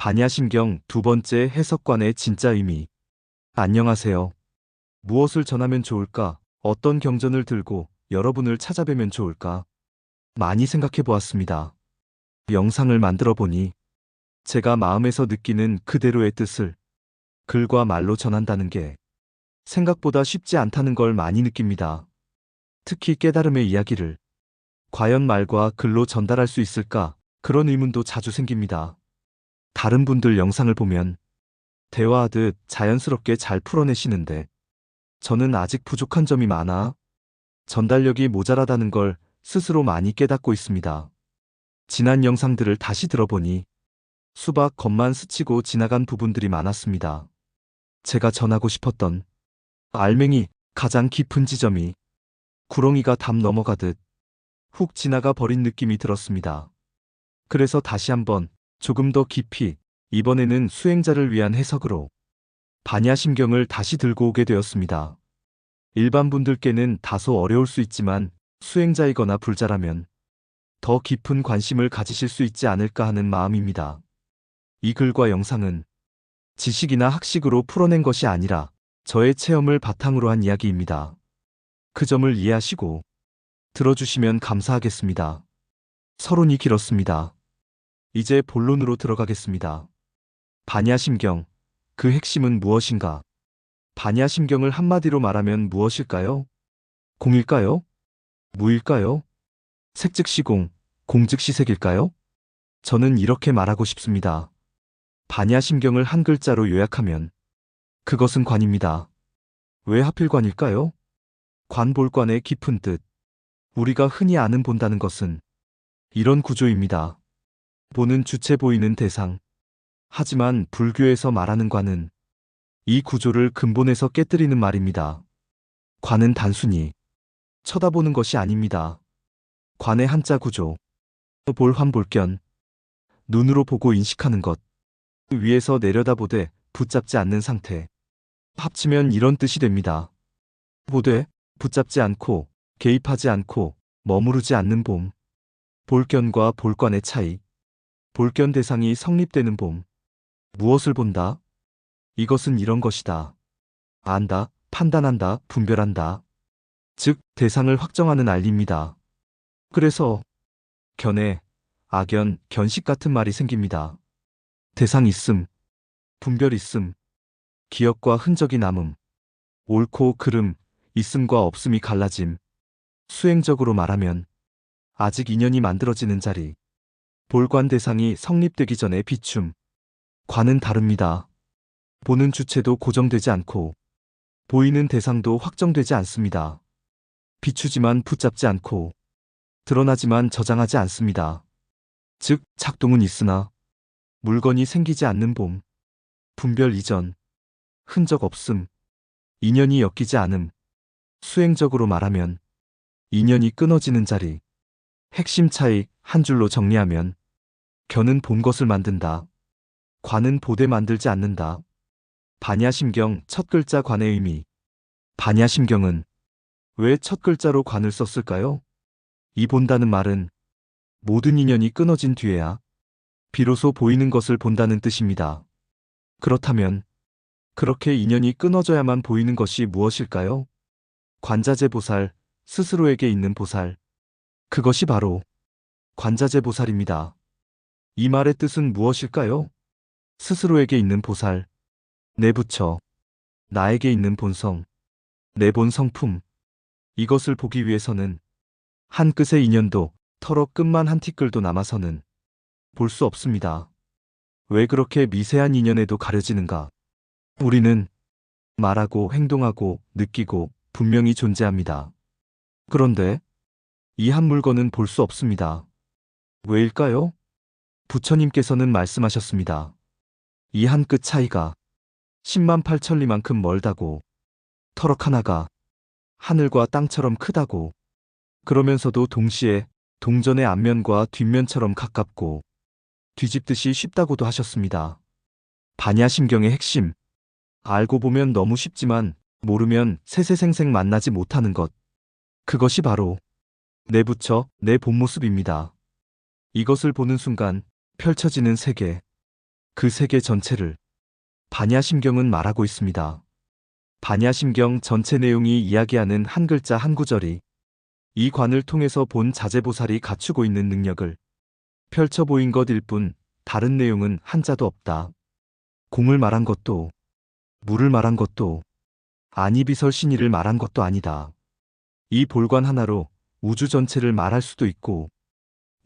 반야심경 두 번째 해석관의 진짜 의미. 안녕하세요. 무엇을 전하면 좋을까? 어떤 경전을 들고 여러분을 찾아뵈면 좋을까? 많이 생각해 보았습니다. 영상을 만들어 보니 제가 마음에서 느끼는 그대로의 뜻을 글과 말로 전한다는 게 생각보다 쉽지 않다는 걸 많이 느낍니다. 특히 깨달음의 이야기를 과연 말과 글로 전달할 수 있을까? 그런 의문도 자주 생깁니다. 다른 분들 영상을 보면 대화하듯 자연스럽게 잘 풀어내시는데 저는 아직 부족한 점이 많아 전달력이 모자라다는 걸 스스로 많이 깨닫고 있습니다. 지난 영상들을 다시 들어보니 수박 겉만 스치고 지나간 부분들이 많았습니다. 제가 전하고 싶었던 알맹이 가장 깊은 지점이 구렁이가 담 넘어가듯 훅 지나가 버린 느낌이 들었습니다. 그래서 다시 한번 조금 더 깊이 이번에는 수행자를 위한 해석으로 반야심경을 다시 들고 오게 되었습니다. 일반 분들께는 다소 어려울 수 있지만 수행자이거나 불자라면 더 깊은 관심을 가지실 수 있지 않을까 하는 마음입니다. 이 글과 영상은 지식이나 학식으로 풀어낸 것이 아니라 저의 체험을 바탕으로 한 이야기입니다. 그 점을 이해하시고 들어주시면 감사하겠습니다. 서론이 길었습니다. 이제 본론으로 들어가겠습니다. 반야심경, 그 핵심은 무엇인가? 반야심경을 한마디로 말하면 무엇일까요? 공일까요? 무일까요? 색즉시공, 공즉시색일까요? 저는 이렇게 말하고 싶습니다. 반야심경을 한 글자로 요약하면 그것은 관입니다. 왜 하필 관일까요? 관볼관의 깊은 뜻. 우리가 흔히 아는 본다는 것은 이런 구조입니다. 보는 주체 보이는 대상. 하지만 불교에서 말하는 관은 이 구조를 근본에서 깨뜨리는 말입니다. 관은 단순히 쳐다보는 것이 아닙니다. 관의 한자 구조. 볼환볼견. 눈으로 보고 인식하는 것. 위에서 내려다보되 붙잡지 않는 상태. 합치면 이런 뜻이 됩니다. 보되 붙잡지 않고 개입하지 않고 머무르지 않는 봄. 볼견과 볼관의 차이. 볼견 대상이 성립되는 봄. 무엇을 본다? 이것은 이런 것이다. 안다, 판단한다, 분별한다. 즉, 대상을 확정하는 알리입니다. 그래서, 견해, 악연, 견식 같은 말이 생깁니다. 대상 있음, 분별 있음, 기억과 흔적이 남음, 옳고 그름, 있음과 없음이 갈라짐. 수행적으로 말하면, 아직 인연이 만들어지는 자리, 볼관 대상이 성립되기 전에 비춤, 관은 다릅니다. 보는 주체도 고정되지 않고 보이는 대상도 확정되지 않습니다. 비추지만 붙잡지 않고 드러나지만 저장하지 않습니다. 즉, 작동은 있으나 물건이 생기지 않는 봄, 분별 이전, 흔적 없음, 인연이 엮이지 않음, 수행적으로 말하면 인연이 끊어지는 자리, 핵심 차이 한 줄로 정리하면 견은 본 것을 만든다. 관은 보되 만들지 않는다. 반야심경 첫 글자 관의 의미. 반야심경은 왜 첫 글자로 관을 썼을까요? 이 본다는 말은 모든 인연이 끊어진 뒤에야 비로소 보이는 것을 본다는 뜻입니다. 그렇다면 그렇게 인연이 끊어져야만 보이는 것이 무엇일까요? 관자재 보살, 스스로에게 있는 보살. 그것이 바로 관자재 보살입니다. 이 말의 뜻은 무엇일까요? 스스로에게 있는 보살, 내 부처, 나에게 있는 본성, 내 본 성품. 이것을 보기 위해서는 한 끝의 인연도 털어 끝만 한 티끌도 남아서는 볼 수 없습니다. 왜 그렇게 미세한 인연에도 가려지는가? 우리는 말하고 행동하고 느끼고 분명히 존재합니다. 그런데 이 한 물건은 볼 수 없습니다. 왜일까요? 부처님께서는 말씀하셨습니다. 이 한 끗 차이가 10만 8천리만큼 멀다고 터럭 하나가 하늘과 땅처럼 크다고 그러면서도 동시에 동전의 앞면과 뒷면처럼 가깝고 뒤집듯이 쉽다고도 하셨습니다. 반야심경의 핵심. 알고 보면 너무 쉽지만 모르면 세세생생 만나지 못하는 것. 그것이 바로 내 부처, 내 본 모습입니다. 이것을 보는 순간 펼쳐지는 세계. 그 세계 전체를 반야심경은 말하고 있습니다. 반야심경 전체 내용이 이야기하는 한 글자 한 구절이 이 관을 통해서 본 자재보살이 갖추고 있는 능력을 펼쳐 보인 것일 뿐 다른 내용은 한자도 없다. 공을 말한 것도 물을 말한 것도 아니비설 신의를 말한 것도 아니다. 이 볼관 하나로 우주 전체를 말할 수도 있고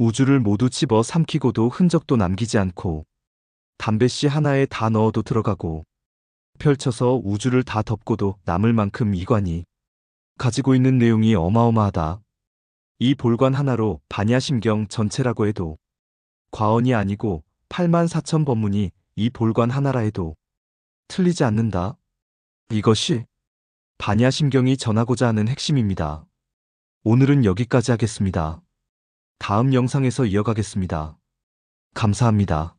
우주를 모두 집어 삼키고도 흔적도 남기지 않고 담배씨 하나에 다 넣어도 들어가고 펼쳐서 우주를 다 덮고도 남을 만큼 이관이 가지고 있는 내용이 어마어마하다. 이 볼관 하나로 반야심경 전체라고 해도 과언이 아니고 8만 4천 법문이 이 볼관 하나라 해도 틀리지 않는다. 이것이 반야심경이 전하고자 하는 핵심입니다. 오늘은 여기까지 하겠습니다. 다음 영상에서 이어가겠습니다. 감사합니다.